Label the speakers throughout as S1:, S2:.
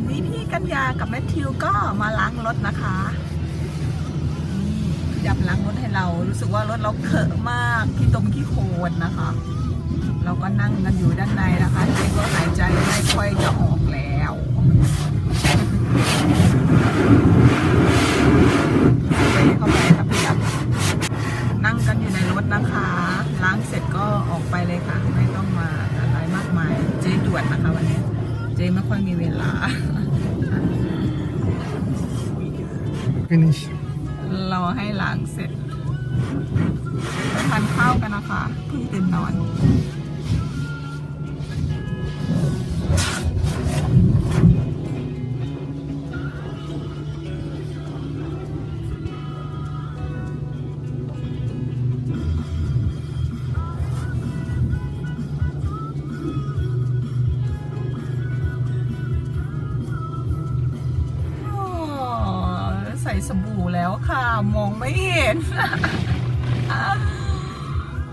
S1: วันนี้พี่กัญญากับแมทธิวก็มาล้างรถนะคะนี่ดับล้างรถให้เรา รู้สึกว่ารถเราเขอะมากที่ตรงที่โคนนะคะ เราก็นั่งกันอยู่ด้านในนะคะเจ๊ก็หายใจไม่ค่อยจะออกแล้วไปเข้าไปครับพี่ดับนั่งกันอยู่ในรถนะคะ ล้างเสร็จก็ออกไปเลยค่ะ ไม่ต้องมาอะไรมากมาย เจ๊ด่วนนะคะวันนี้ เจ๊ไม่ค่อยมีเวลา
S2: Finish.
S1: รอให้ล้างเสร็จไปทานข้าวกันนะคะเพิ่งตื่นนอน ค่ะ มองไม่เห็น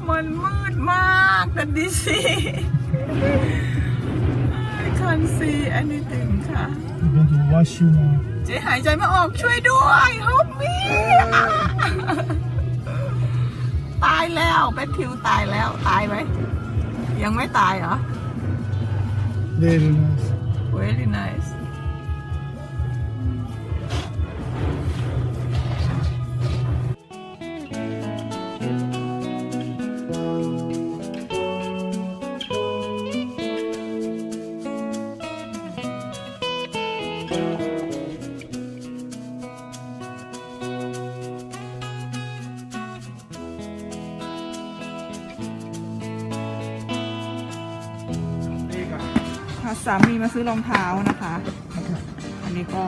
S1: มันมืดมากนันดิสิ I can't see anything ค่ะ
S2: I'm going to wash you now.
S1: เจ๊หายใจไม่ออกช่วยด้วย help me ตายแล้วแบททิวตายแล้วตายไหมยังไม่ตายเหรอ
S2: Very nice.
S1: very nice สามีมาซื้อรองเท้านะคะ อันนี้ก็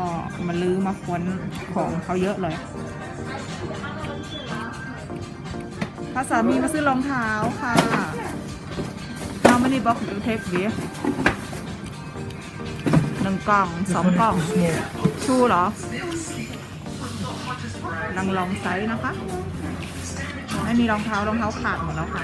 S1: มาลื้อมาค้นของเขาเยอะเลยพาสามีมาซื้อรองเท้าค่ะ How many box do you take ดีหนึ่งกล่องสองกล่อง ชูเหรอลังลองไซส์นะคะไม่มีรองเท้ารองเท้าขาดหมดแล้วค่ะ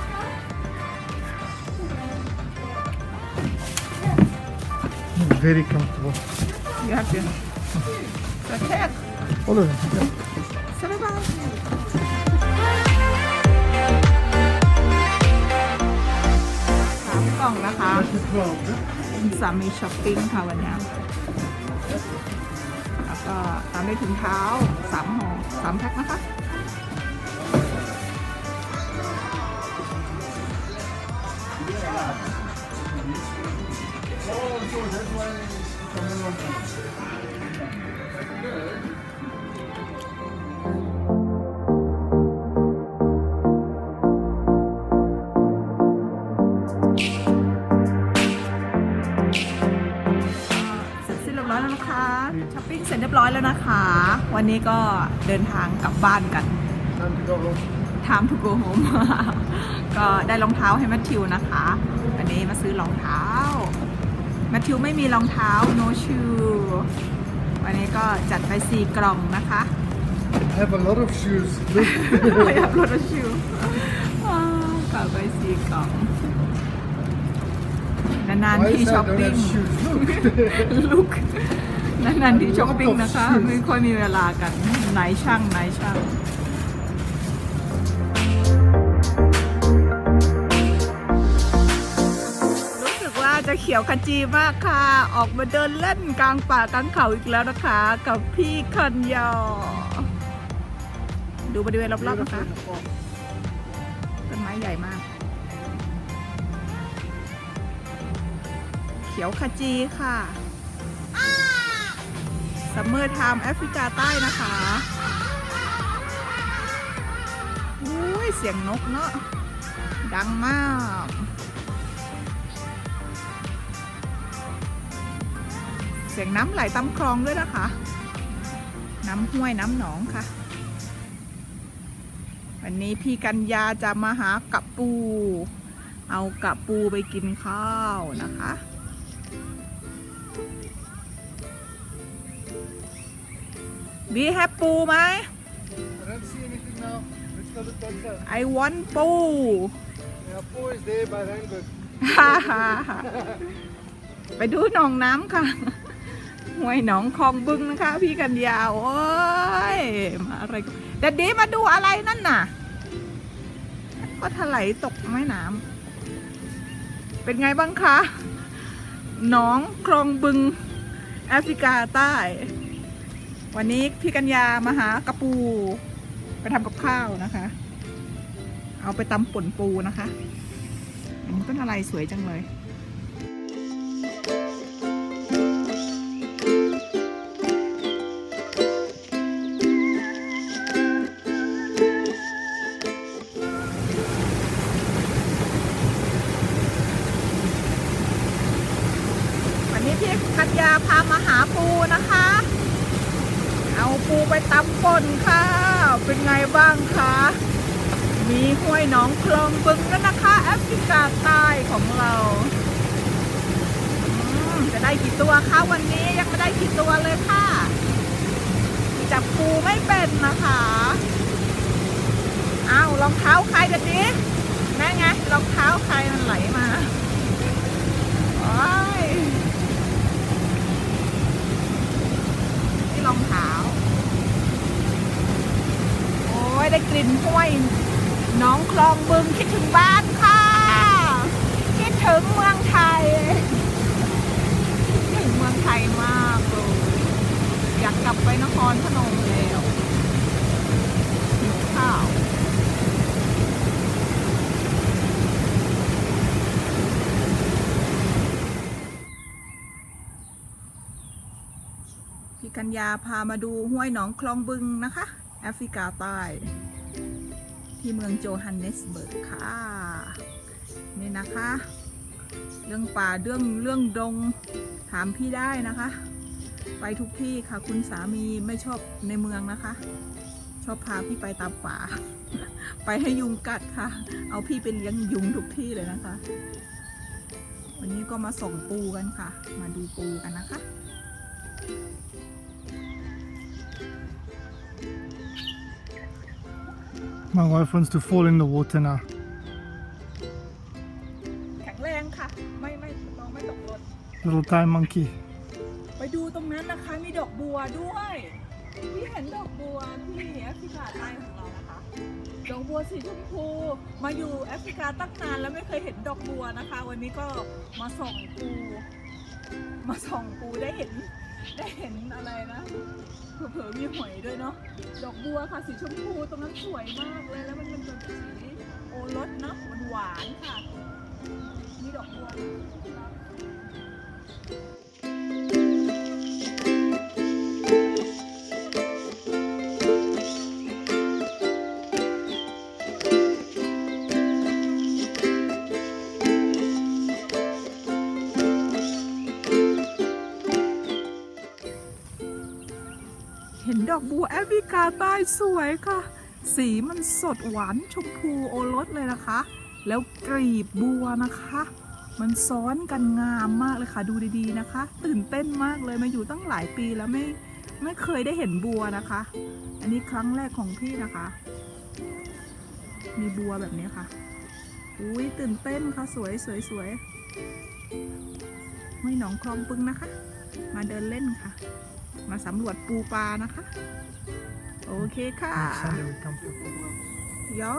S2: Very comfortable.
S1: You have to. So check.
S2: All of them. Yeah.
S1: ใช่ไหมบ้างสามกล่องนะคะ
S2: That's the 12. yeah?
S1: สามีช้อปปิ้งค่ะวันเนี้ยแล้วก็ตามด้วยถุงเท้าสามห่อสามแพ็คนะคะเส ร็จสิ้นเรียบร้อยแล้วนะคะช้อปปิ้งเสร็จเรียบร้อยแล้วนะคะ วันนี้ก็เดินทางกลับบ้านกัน
S2: Time to go home.
S1: time to go home ก็ได้รองเท้าให้แมทธิวนะคะ อันนี้มาซื้อรองเท้า แมทธิวไม่มีรองเท้า no shoe วันนี้ก็จัดไปสี่กล่องนะคะ
S2: I have a lot of shoes. Look.
S1: ไม่อยากลดชิวกลับไปสี่กล่อง นาน
S2: Why
S1: ๆ
S2: is
S1: ที่
S2: that?
S1: ช้อป
S2: Don't
S1: ปิ้ง
S2: have shoes. Look.
S1: ลูกนานๆที่ช้อปปิ้ง
S2: Lot of
S1: นะคะ
S2: shoes
S1: ไม่ค่อยมีเวลากัน ไหนช่างไหนช่าง เขียวขจีมากค่ะ ออกมาเดินเล่นกลางป่ากลางเขาอีกแล้วนะคะ กับพี่คันยอ ดูบริเวณรอบๆนะคะต้นไม้ใหญ่มาก เขียวขจีค่ะซัมเมอร์ไทม์แอฟริกาใต้นะคะอุ้ยเสียงนกเนาะดังมาก สียงน้ำไหลตามคลองด้วยนะคะ น้ำห้วยน้ำหนองค่ะ วันนี้พี่กัญญาจะมาหากับปู เอากับปูไปกินข้าวนะคะบีแฮปปูไหม
S2: I don't see anything now. Let's go to Tata.
S1: I want ปู
S2: Yeah, Paul is there by Randburg.
S1: ไปดูหนองน้ำค่ะ ห้วยหนองคลองบึงนะคะ พี่กันยาวโอ้ยมาอะไรกันเด็ดดีมาดูอะไรนั่นน่ะ ก็ถลายตกแม่น้ำเป็นไงบ้างคะหนองคลองบึงแอฟริกาใต้ วันนี้พี่กัญญามาหากระปู ไปทำกับข้าวนะคะ เอาไปตำป่นปูนะคะอันนี้ต้นอะไรสวยจังเลย หาปูนะคะ เอาปูไปตำป่นค่ะ เป็นไงบ้างคะ มีห้วยหนองคลองบึงแล้วนะคะ แอฟริกาใต้ของเราอืมจะได้กี่ตัวคะวันนี้ยังไม่ได้กี่ตัวเลยค่ะ จับปูไม่เป็นนะคะอ้าวรองเท้าใครกันดิแม่ไงรองเท้าใครมันไหลมาโอ้ยนี่รองเท้า โอ้ย ได้กลิ่นห้วยน้องคลองบึงคิดถึงบ้านค่ะ คิดถึงเมืองไทยคิดถึงเมืองไทยมากเลยอยากกลับไปนครพนมแล้วหิวข้าวพี่กัญญาพามาดูห้วยหนองคลองบึงนะคะ แอฟริกาใต้ ที่เมืองโจฮันเนสเบิร์กค่ะ นี่นะคะ เรื่องป่าเรื่องเรื่องดงถามพี่ได้นะคะ ไปทุกที่ค่ะ คุณสามีไม่ชอบในเมืองนะคะ ชอบพาพี่ไปตามป่า ไปให้ยุงกัดค่ะ เอาพี่ไปเลี้ยงยุงทุกที่เลยนะคะ วันนี้ก็มาส่งปูกันค่ะ มาดูปูกันนะคะ
S2: My wife wants to fall in the water now.
S1: แข็งแรงค่ะ ไม่ไม่น้องไม่ตกรถ
S2: Little Thai monkey.
S1: ไปดูตรงนั้นนะคะ มีดอกบัวด้วยพี่เห็นดอกบัวที่แอฟริกาใต้ของเรานะคะ ดอกบัวสีชมพู มาอยู่แอฟริกาตั้งนานแล้วไม่เคยเห็นดอกบัวนะคะ วันนี้ก็มาส่องปู มาส่องปูได้เห็น ได้เห็นอะไรนะเผลอๆมีหอยด้วยเนาะดอกบัวค่ะสีชมพูตรงนั้นสวยมากเลยแล้วมันเป็นแบบสีโอรสเนาะหวานๆค่ะมีดอกบัว ห็นดอกบัวแอฟริกาใต้สวยค่ะ สีมันสดหวานชมพูโอรสเลยนะคะ แล้วกรีบบัวนะคะ มันซ้อนกันงามมากเลยค่ะ ดูดีๆนะคะ ตื่นเต้นมากเลยมาอยู่ตั้งหลายปีแล้วไม่ไม่เคยได้เห็นบัวนะคะ อันนี้ครั้งแรกของพี่นะคะ มีบัวแบบนี้ค่ะ อุ้ยตื่นเต้นค่ะสวยสวยสวยไม่หนองคลองปึงนะคะ มาเดินเล่นค่ะ มาสำรวจปูปลานะคะ โอเคค่ะ
S2: Sunday we come for Paul.
S1: เดี๋ยว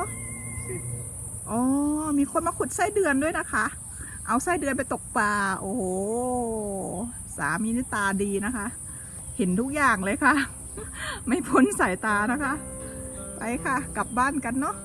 S1: อ๋อ มีคนมาขุดไส้เดือนด้วยนะคะ เอาไส้เดือนไปตกปลา โอ้โห สามีนี่ตาดีนะคะ เห็นทุกอย่างเลยค่ะ ไม่พ้นสายตานะคะ ไปค่ะ กลับบ้านกันเนาะ